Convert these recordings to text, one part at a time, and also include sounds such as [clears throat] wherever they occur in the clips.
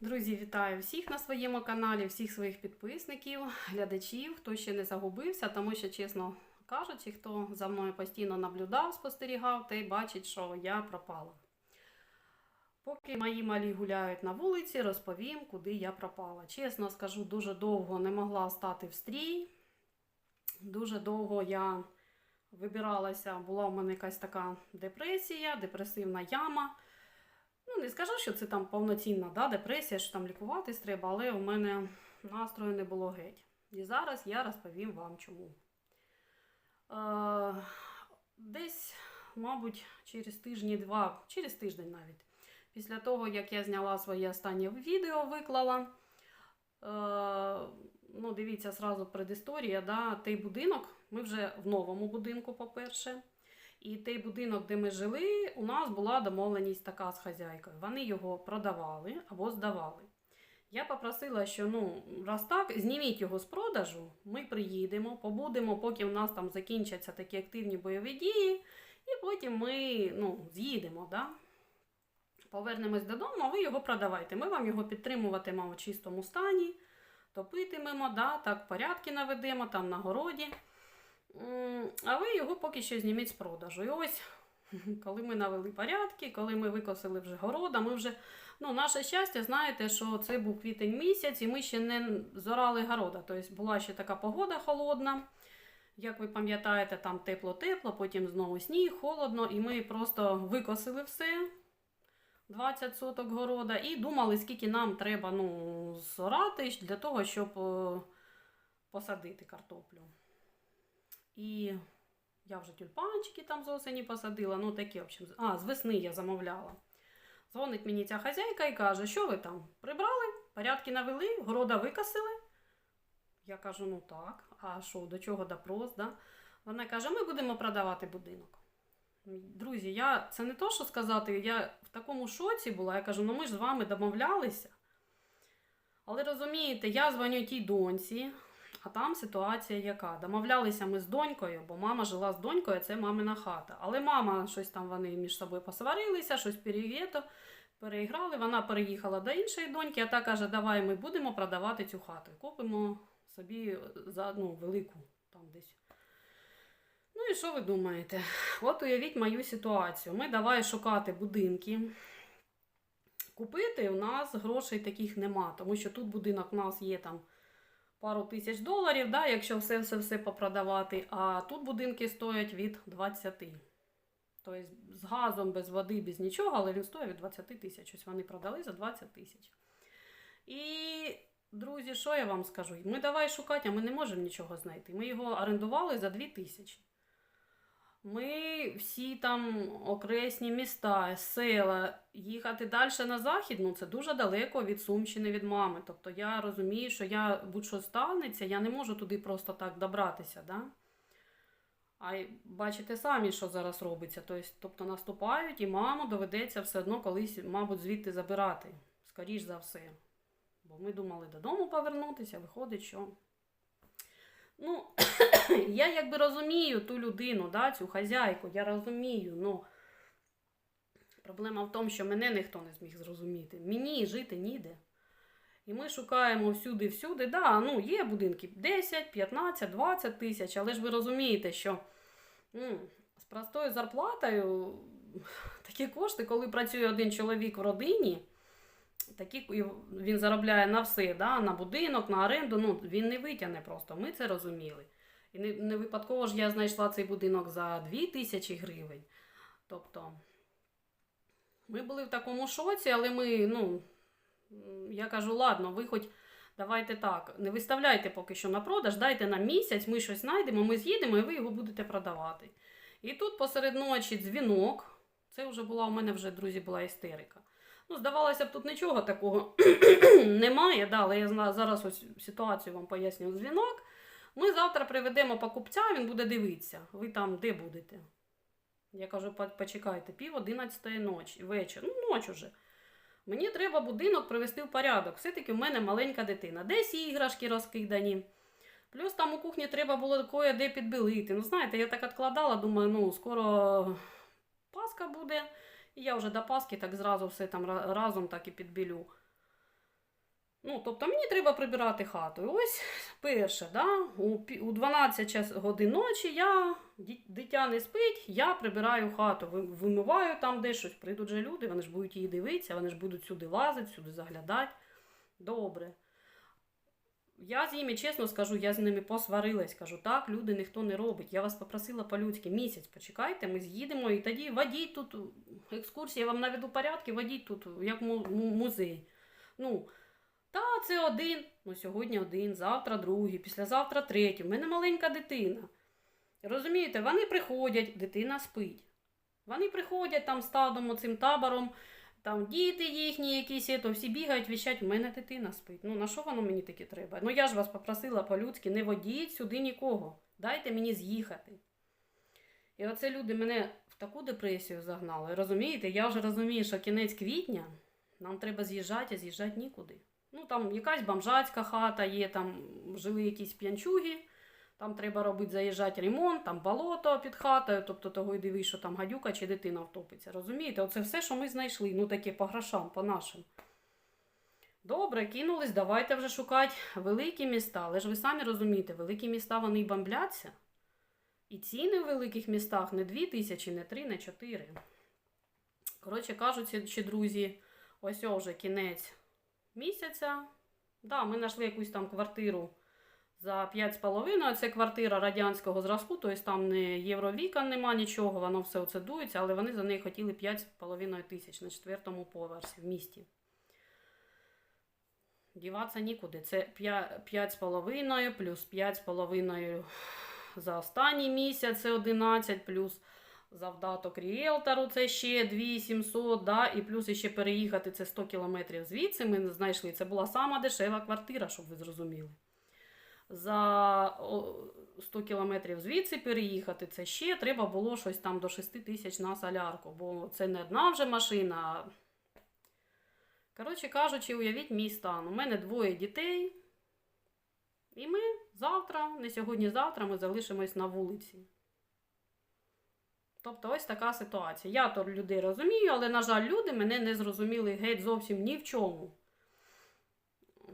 Друзі, вітаю всіх на своєму каналі, всіх своїх підписників, глядачів, хто ще не загубився, тому що, чесно кажучи, хто за мною постійно наблюдав, спостерігав, той бачить, що я пропала. Поки мої малі гуляють на вулиці, розповім, куди я пропала. Чесно скажу, дуже довго не могла стати в стрій. Дуже довго я вибиралася, була в мене якась така депресія, депресивна яма. Ну, не скажу, що це там повноцінна да, депресія, що там лікуватись треба, але у мене настрою не було геть. І зараз я розповім вам чому. Е, десь, мабуть, через тижні-два, через тиждень навіть, після того, як я зняла своє останнє відео, виклала. Е, ну, дивіться, зразу предісторія, да, той будинок, ми вже в новому будинку, по-перше. І той будинок, де ми жили, у нас була домовленість така з хазяйкою. Вони його продавали або здавали. Я попросила, що ну, раз так, зніміть його з продажу, ми приїдемо, побудемо, поки у нас там закінчаться такі активні бойові дії, і потім ми ну, з'їдемо. Да? Повернемось додому, а ви його продавайте. Ми вам його підтримуватимемо в чистому стані, топитимемо, да? так порядки наведемо там на городі. М, А ви його поки що зніміть з продажу. І ось, [laughs] коли ми навели порядки, коли ми викосили вже города, ми вже, ну, наше щастя, знаєте, що це був квітень місяць, і ми ще не зорали города. Тобто була ще така погода холодна. Як ви пам'ятаєте, там тепло-тепло, потім знову сніг, холодно, і ми просто викосили все. 20 соток города, і думали, скільки нам треба ну, зорати для того, щоб е, посадити картоплю. І я вже тюльпанчики там з осені посадила. Ну, такі, в общем. А, з весни я замовляла. Дзвонить мені ця хазяйка і каже, що ви там прибрали, порядки навели, города викосили. Я кажу, ну так, а що, до чого допрос, да? Вона каже, ми будемо продавати будинок. Друзі, я це не то, що сказати, я в такому шоці була. Я кажу, ну ми ж з вами домовлялися. Але розумієте, я дзвоню тій доньці, а там ситуація яка? Домовлялися ми з донькою, бо мама жила з донькою, це мамина хата. Але мама щось там вони між собою посварилися, щось переїто, переіграли. Вона переїхала до іншої доньки, а та каже, давай ми будемо продавати цю хату. Купимо собі за одну велику там десь. Ну і що ви думаєте? От уявіть мою ситуацію. Ми давай шукати будинки. Купити у нас грошей таких нема, тому що тут будинок у нас є там пару тисяч доларів, да, якщо все-все-все попродавати, а тут будинки стоять від 20. Тобто з газом, без води, без нічого, але він стоїть від 20 тисяч. Ось вони продали за 20 тисяч. І, друзі, що я вам скажу? Ми давай шукати, а ми не можемо нічого знайти. Ми його орендували за 2 тисячі. Ми всі там окресні міста, села, їхати далі на захід, ну це дуже далеко від Сумщини, від мами. Тобто я розумію, що я будь-що станеться, я не можу туди просто так добратися. Да? А бачите самі, що зараз робиться. Тобто, наступають, і маму доведеться все одно колись, мабуть, звідти забирати. Скоріш за все. Бо ми думали додому повернутися, виходить, що. Ну, [coughs] я якби розумію ту людину, да, цю хазяйку, я розумію, ну проблема в тому, що мене ніхто не зміг зрозуміти. Мені жити ніде. І ми шукаємо всюди-всюди. Да, ну, є будинки 10, 15, 20 тисяч, але ж ви розумієте, що м, з простою зарплатою [laughs] такі кошти, коли працює один чоловік в родині, такі, він заробляє на все, да, на будинок, на оренду, ну, він не витягне просто. Ми це розуміли. І не, не випадково ж я знайшла цей будинок за 2 тисячі гривень. Тобто, ми були в такому шоці, але ми, ну, я кажу, ладно, ви хоч давайте так, не виставляйте поки що на продаж, дайте нам місяць, ми щось знайдемо, ми з'їдемо і ви його будете продавати. І тут посеред ночі дзвінок. Це вже була у мене вже, друзі, була істерика. Ну, здавалося б, тут нічого такого [clears throat] немає, да, але я зараз ось ситуацію вам поясню дзвінок. Ми завтра приведемо покупця, він буде дивитися. Ви там де будете? Я кажу, почекайте, пів одинадцятої ночі, вечір, ну, ніч уже. Мені треба будинок привести в порядок. Все-таки в мене маленька дитина. Десь іграшки розкидані. Плюс там у кухні треба було кое-де підбілити. Ну, знаєте, я так відкладала, думаю, ну, скоро Пасха буде. І я вже до Пасхи так зразу все там разом так і підбілю. Ну, тобто мені треба прибирати хату. І ось перше, да, у, 12 годин ночі я, дитя не спить, я прибираю хату, вимиваю там де щось. Прийдуть же люди, вони ж будуть її дивитися, вони ж будуть сюди лазити, сюди заглядати. Добре. Я з ними чесно скажу, я з ними посварилась. Кажу, так, люди ніхто не робить. Я вас попросила по-людськи місяць, почекайте, ми з'їдемо і тоді водіть тут екскурсії, я вам наведу порядки, водіть тут, як му- му- музей. Ну, та це один, ну сьогодні один, завтра другий, післязавтра третій. У мене маленька дитина. Розумієте, вони приходять, дитина спить. Вони приходять там стадом оцим табором, там діти їхні якісь, то всі бігають, віщать, у мене дитина спить. Ну на що воно мені таке треба? Ну я ж вас попросила по-людськи, не водіть сюди нікого. Дайте мені з'їхати. І оце люди мене в таку депресію загнали. Розумієте, я вже розумію, що кінець квітня нам треба з'їжджати, а з'їжджати нікуди. Ну там якась бомжацька хата є, там жили якісь п'янчуги, там треба робити заїжджати ремонт, там болото під хатою, тобто того й дивись, що там гадюка чи дитина втопиться. Розумієте, оце все, що ми знайшли, ну таке по грошам, по нашим. Добре, кинулись, давайте вже шукати великі міста. Але ж ви самі розумієте, великі міста вони бомбляться. І ціни в великих містах не дві тисячі, не три, не чотири. Коротше кажучи, чи друзі, ось вже кінець місяця. Да, ми знайшли якусь там квартиру за 5,5. Це квартира радянського зразку, тобто там не євровікон нема нічого, воно все оце дується, але вони за неї хотіли 5,5 тисяч на четвертому поверсі в місті. Діватися нікуди. Це 5,5 плюс 5,5 за останній місяць, це 11, плюс завдаток ріелтору це ще 2700, да, і плюс ще переїхати це 100 кілометрів звідси ми знайшли. Це була сама дешева квартира, щоб ви зрозуміли. За 100 кілометрів звідси переїхати це ще треба було щось там до 6 тисяч на солярку, бо це не одна вже машина. Коротше кажучи, уявіть мій стан. У мене двоє дітей. І ми завтра, не сьогодні, завтра, ми залишимось на вулиці. Тобто ось така ситуація. Я то людей розумію, але, на жаль, люди мене не зрозуміли геть зовсім ні в чому.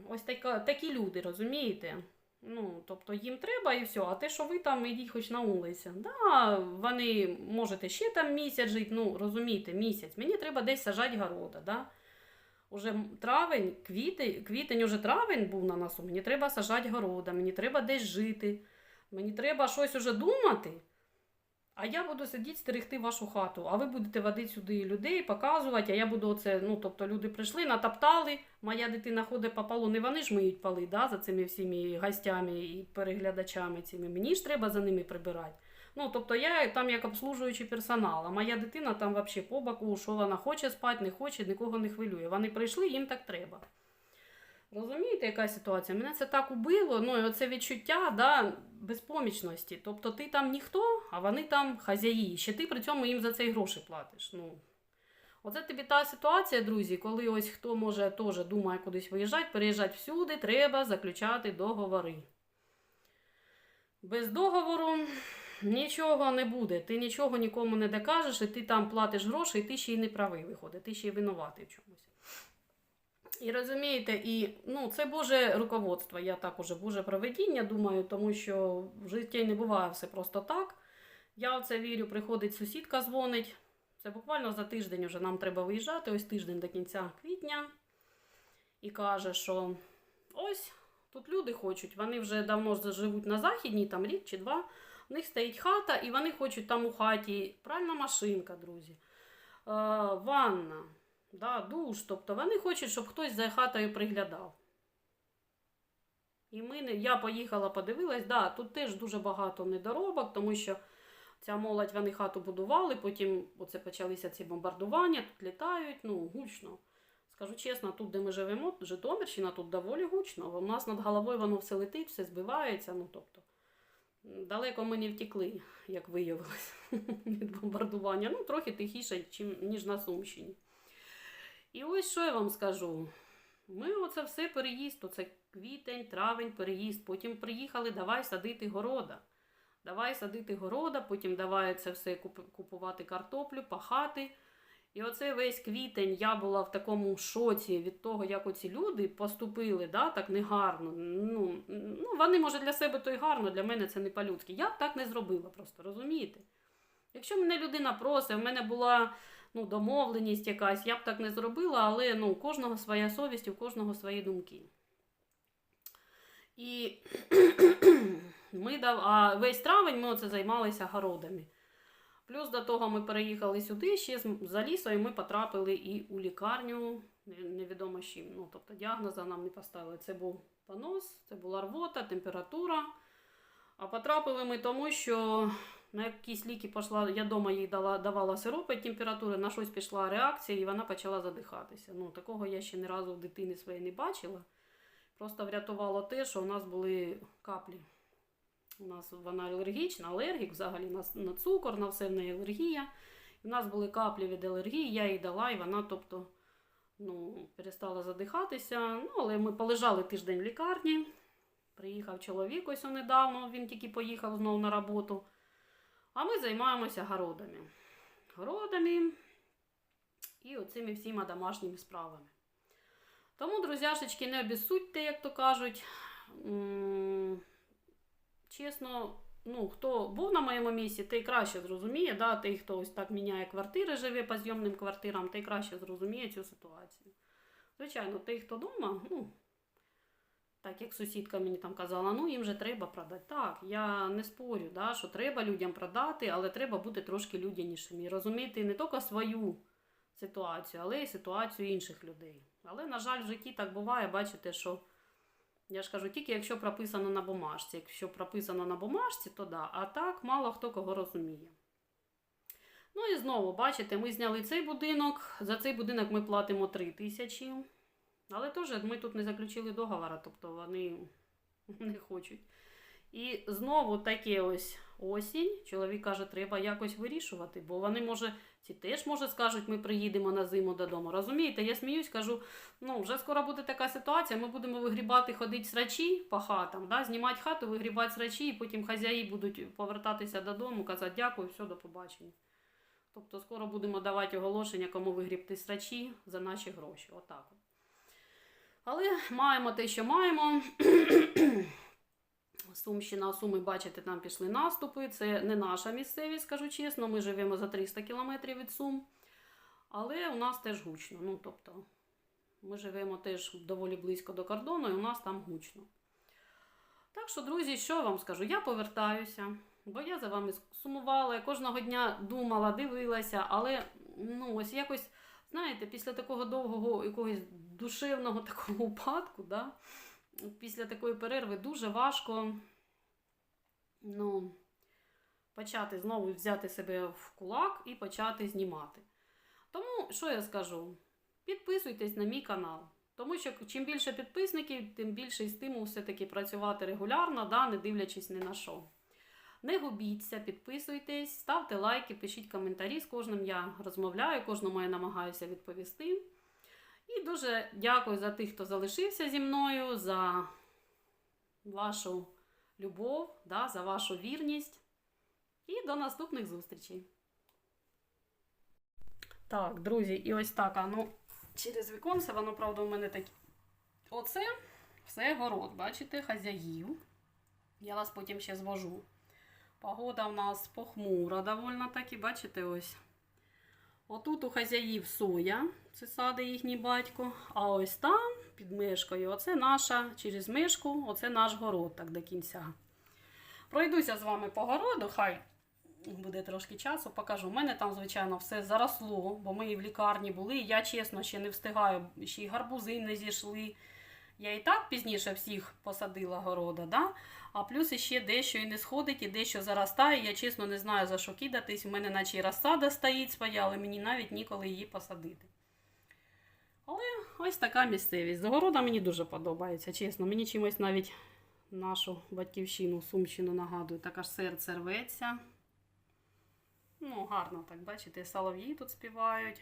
Ось така, такі люди, розумієте? Ну, тобто їм треба і все, а те, що ви там ідіть хоч на вулицю. Да, вони можете ще там місяць жити, ну розумієте, місяць. Мені треба десь сажати города. Да? Уже травень, квітень, квітень, уже травень був на носу. Мені треба сажати города, мені треба десь жити, мені треба щось уже думати. А я буду сидіти, стерегти вашу хату, а ви будете водити сюди людей, показувати, а я буду оце, ну, тобто люди прийшли, натоптали, моя дитина ходить по полу, не вони ж миють поли, да, за цими всіми гостями і переглядачами цими, мені ж треба за ними прибирати. Ну, тобто я там як обслужуючий персонал, а моя дитина там взагалі по боку, що вона хоче спати, не хоче, нікого не хвилює. Вони прийшли, їм так треба. Розумієте, яка ситуація? Мене це так убило, ну і оце відчуття да, безпомічності. Тобто ти там ніхто, а вони там хазяї. Ще ти при цьому їм за це й гроші платиш. Ну, Оце тобі та ситуація, друзі, коли ось хто може теж думає кудись виїжджати, переїжджати всюди, треба заключати договори. Без договору нічого не буде. Ти нічого нікому не докажеш, і ти там платиш гроші, і ти ще й не правий виходить, ти ще й винуватий в чомусь. І розумієте, і ну, це Боже руководство, я так уже Боже проведіння думаю, тому що в житті не буває все просто так. Я в це вірю, приходить сусідка, дзвонить. Це буквально за тиждень вже нам треба виїжджати, ось тиждень до кінця квітня. І каже, що ось тут люди хочуть, вони вже давно живуть на західній, там рік чи два. У них стоїть хата, і вони хочуть там у хаті пральна машинка, друзі, е, ванна, да, душ. Тобто вони хочуть, щоб хтось за хатою приглядав. І ми я поїхала, подивилась, да, тут теж дуже багато недоробок, тому що ця молодь вони хату будували, потім оце почалися ці бомбардування, тут літають, ну, гучно. Скажу чесно, тут, де ми живемо, Житомирщина, тут доволі гучно. У нас над головою воно все летить, все збивається. ну, тобто. Далеко ми не втекли, як виявилось, [laughs] від бомбардування. Ну, трохи тихіше, ніж на Сумщині. І ось що я вам скажу. Ми оце все переїзд, оце квітень, травень, переїзд. Потім приїхали, давай садити города. Давай садити города, потім давай це все купувати картоплю, пахати. І оцей весь квітень я була в такому шоці від того, як оці люди поступили, да, так негарно. Ну, ну, вони, може, для себе то й гарно, для мене це не по-людськи. Я б так не зробила просто, розумієте? Якщо мене людина просить, в мене була ну, домовленість якась, я б так не зробила, але ну, у кожного своя совість, у кожного свої думки. І [clears throat] ми дав, а весь травень ми оце займалися городами. Плюс до того ми переїхали сюди, ще за лісою ми потрапили і у лікарню, невідомо з чим. Ну, тобто діагноза нам не поставили. Це був понос, це була рвота, температура. А потрапили ми тому, що на якісь ліки пішла, я вдома їй дала, давала сироп від температури, на щось пішла реакція, і вона почала задихатися. Ну, такого я ще ні разу в дитини своєї не бачила. Просто врятувало те, що у нас були каплі. У нас вона алергічна, алергік взагалі на, на цукор, на все в неї алергія. У нас були каплі від алергії, я їй дала, і вона, тобто, ну, перестала задихатися. Ну, але ми полежали тиждень в лікарні. Приїхав чоловік ось недавно, він тільки поїхав знову на роботу. А ми займаємося городами. Городами і оцими всіма домашніми справами. Тому, друзяшечки, не обіссудьте, як то кажуть. Чесно, ну, хто був на моєму місці, той краще зрозуміє, да? той, хто ось так міняє квартири, живе по зйомним квартирам, той краще зрозуміє цю ситуацію. Звичайно, той, хто вдома, ну, так як сусідка мені там казала, ну їм же треба продати. Так, я не спорю, да, що треба людям продати, але треба бути трошки людянішим і розуміти не тільки свою ситуацію, але й ситуацію інших людей. Але, на жаль, в житті так буває, бачите, що я ж кажу, тільки якщо прописано на бумажці. Якщо прописано на бумажці, то да. А так мало хто кого розуміє. Ну і знову, бачите, ми зняли цей будинок. За цей будинок ми платимо 3 тисячі. Але теж ми тут не заключили договора, тобто вони [laughs] не хочуть. І знову таке ось осінь. Чоловік каже, треба якось вирішувати, бо вони, може, ці теж, може, скажуть, ми приїдемо на зиму додому. Розумієте, я сміюсь, кажу, ну, вже скоро буде така ситуація, ми будемо вигрібати, ходити срачі по хатам, да? знімати хату, вигрібати срачі, і потім хазяї будуть повертатися додому, казати дякую, все, до побачення. Тобто скоро будемо давати оголошення, кому вигрібти срачі за наші гроші. Отак. от. Але маємо те, що маємо. [clears throat] Сумщина, Суми, бачите, там пішли наступи. Це не наша місцевість, скажу чесно. Ми живемо за 300 кілометрів від Сум. Але у нас теж гучно. Ну, тобто, ми живемо теж доволі близько до кордону, і у нас там гучно. Так що, друзі, що я вам скажу? Я повертаюся, бо я за вами сумувала, я кожного дня думала, дивилася, але ну, ось якось, знаєте, після такого довгого якогось душевного [laughs] такого упадку, да, після такої перерви дуже важко ну, почати знову взяти себе в кулак і почати знімати. Тому, що я скажу? Підписуйтесь на мій канал. Тому що чим більше підписників, тим більший стимул все-таки працювати регулярно, да, не дивлячись ні на що. Не губіться, підписуйтесь, ставте лайки, пишіть коментарі. З кожним я розмовляю, кожному я намагаюся відповісти. І дуже дякую за тих, хто залишився зі мною, за вашу любов, да, за вашу вірність. І до наступних зустрічей. Так, друзі, і ось так, ну, через віконце, воно, правда, у мене таке. Оце все город, бачите, хазяїв. Я вас потім ще звожу. Погода в нас похмура довольно таки, бачите, ось. Отут у хазяїв соя, це сади їхній батько. А ось там, під мишкою, оце наша, через мишку, оце наш город, так до кінця. Пройдуся з вами по городу, хай буде трошки часу, покажу. У мене там, звичайно, все заросло, бо ми і в лікарні були. Я чесно ще не встигаю, ще й гарбузи не зійшли. Я і так пізніше всіх посадила города, да? а плюс іще дещо і не сходить, і дещо заростає. Я чесно не знаю за що кидатись. У мене наче і розсада стоїть своя, але мені навіть ніколи її посадити. Але ось така місцевість. Загорода мені дуже подобається, чесно. Мені чимось навіть нашу батьківщину, Сумщину нагадує, так аж серце рветься. Ну, гарно так, бачите, солов'ї тут співають.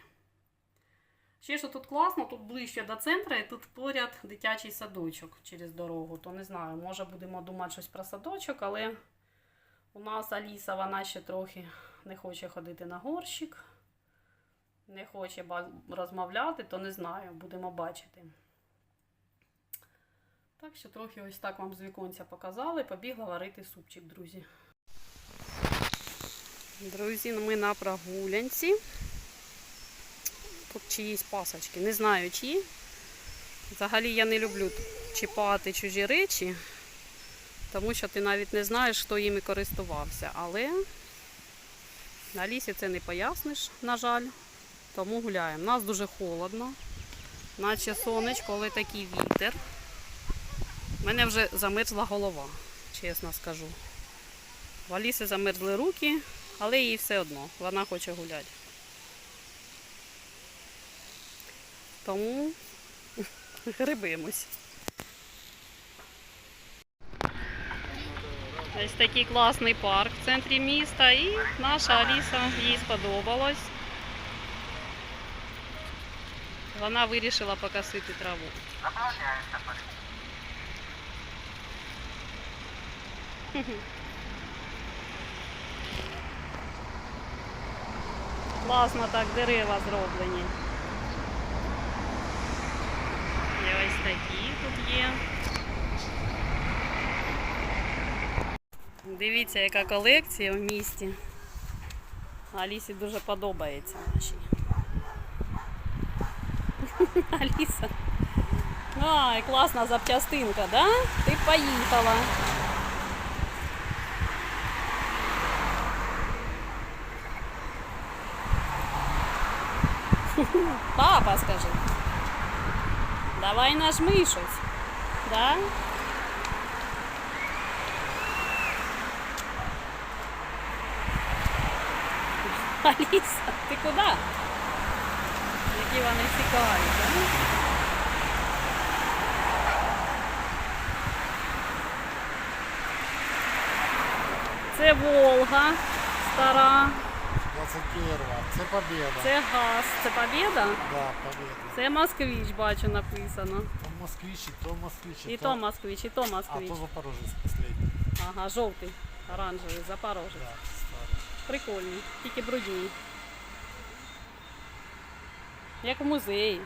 Ще що тут класно, тут ближче до центру, і тут поряд дитячий садочок через дорогу. То не знаю, може будемо думати щось про садочок, але у нас Аліса, вона ще трохи не хоче ходити на горщик. не хоче розмовляти, то не знаю, будемо бачити. Так що трохи ось так вам з віконця показали, побігла варити супчик, друзі. Друзі, ми на прогулянці. Тут чиїсь пасочки. Не знаю чиї. Взагалі я не люблю чіпати чужі речі, тому що ти навіть не знаєш, хто їми користувався. Але на лісі це не поясниш, на жаль. Тому гуляємо. Нас дуже холодно, наче сонечко, але такий вітер. У мене вже замерзла голова, чесно скажу. В Аліси замерзли руки, але їй все одно. Вона хоче гуляти. Тому грибимось. Ось такий класний парк в центрі міста і наша Аліса їй сподобалось. Вона вирішила покосити траву. Класно так дерева зроблені. І ось такі тут є. Дивіться, яка колекція в місті. Алісі дуже подобається нашій. Аліса. [laughs] Ай, класна запчастинка, да? Ти поїхала. [laughs] Папа, скажи. Давай нажми щось. Да? Аліса, ти куди? Які вони цікаві, так? Це Волга стара, 21 Це победа. це газ, це Побєда, Да, победа. це Москвич, бачу, написано. То москвич, і то москвич. І то Москвич, і то А Москвич. то Запорожець последний. Ага, жовтий, оранжевий, запорожець. Да, старий. Прикольні, тільки брудні. Як в музеї.